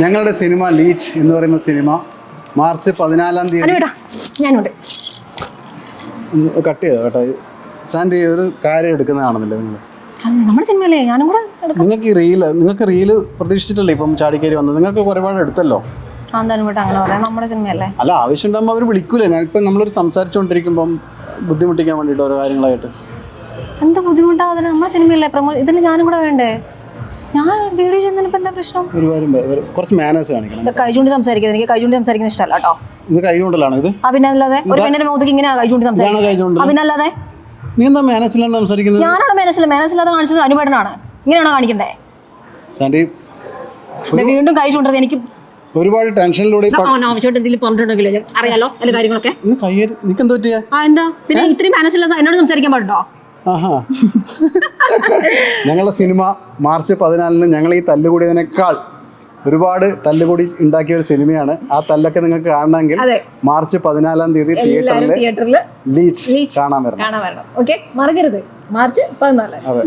ഞങ്ങളുടെ cinema leech എന്ന് പറയുന്ന സിനിമ മാർച്ച് പതിനാലാം തീയതി. ഞാനുണ്ട്. കട്ട് ചെയ്തോ കേട്ടോ. സാൻഡി ഒരു കാര്യം എടുക്കുന്ന കാണുന്നില്ല നിങ്ങൾ? നമ്മുടെ സിനിമയല്ലേ? ഞാനും കൂടെ നിങ്ങൾക്ക് ഈ റീൽ നിങ്ങൾക്ക് റീൽ പ്രതീക്ഷിച്ചിട്ടല്ലേ ഇപ്പം ചാടിക്കേരി വന്നത്? നിങ്ങൾക്ക് ഒരുപാട് എടുത്തല്ലോ. അല്ല ആവശ്യമുണ്ടാകുമ്പോൾ അവർ വിളിക്കൂലേ? ഞാൻ ഇപ്പം നമ്മളൊരു സംസാരിച്ചുകൊണ്ടിരിക്കുമ്പം ബുദ്ധിമുട്ടിക്കാൻ വേണ്ടിയിട്ട് ഓരോ കാര്യങ്ങളായിട്ട്. എന്താ ബുദ്ധിമുട്ടാവുന്നില്ല നമ്മുടെ സിനിമയല്ലേ? പ്രമോ ഇതിന് ഞാനും കൂടെ വേണ്ടേ? ഞാൻ വീഡിയോ ചെയ്യുന്നതിന് എന്താ പ്രശ്നം? ഒരു കാര്യം കുറച്ച് മാനേഴ്സ് കാണിക്കണം. ഇത് കൈ ചൂണ്ടി സംസാരിക്കുന്നത് എനിക്ക് കൈചൂണ്ടി സംസാരിക്കുന്ന ഇഷ്ടമല്ല കേട്ടോ. ഇത് കൈചൂണ്ടലാണ് ഇത്? ആ ഒരു പെണ്ണിന്റെ മുഖത്തേക്ക് ഇങ്ങനെയാണ് കൈചൂണ്ടി സംസാരിക്കുന്നത്? അഭിനല്ലാതെ നീ എന്താ മാനസിലാണ് സംസാരിക്കുന്നത്? ഞാനാണ് മനസ്സിൽ മാനസിലാതെ കാണിച്ചത് അനുപേടനാണ്. ഇങ്ങനെയാണോ കാണിക്കണ്ടേ? സാൻഡി വീണ്ടും കൈ ചൂണ്ടത് എനിക്ക് ഒരുപാട് ടെൻഷനിലൂടെ അറിയാലോ എല്ലാ കാര്യങ്ങളൊക്കെ? ഇന്ന് കയ്യേറി നിനക്ക് എന്താ പറ്റിയ എന്താ? പിന്നെ ഇത്രയും മാനസിലാതെ എന്നോട് സംസാരിക്കാൻ പാടുണ്ടോ? ഞങ്ങളുടെ സിനിമ മാർച്ച് പതിനാലിന് ഞങ്ങൾ ഈ തല്ലുകൂടിയതിനേക്കാൾ ഒരുപാട് തല്ലുകൂടി ഉണ്ടാക്കിയ ഒരു സിനിമയാണ്. ആ തല്ലൊക്കെ നിങ്ങൾക്ക് കാണണമെങ്കിൽ. മാർച്ച് പതിനാലാം തീയതി തിയേറ്ററിൽ ലീച്ച് കാണാൻ വരണം. ഓക്കെ മറക്കരുത്. മാർച്ച് പതിനാല്. അതെ.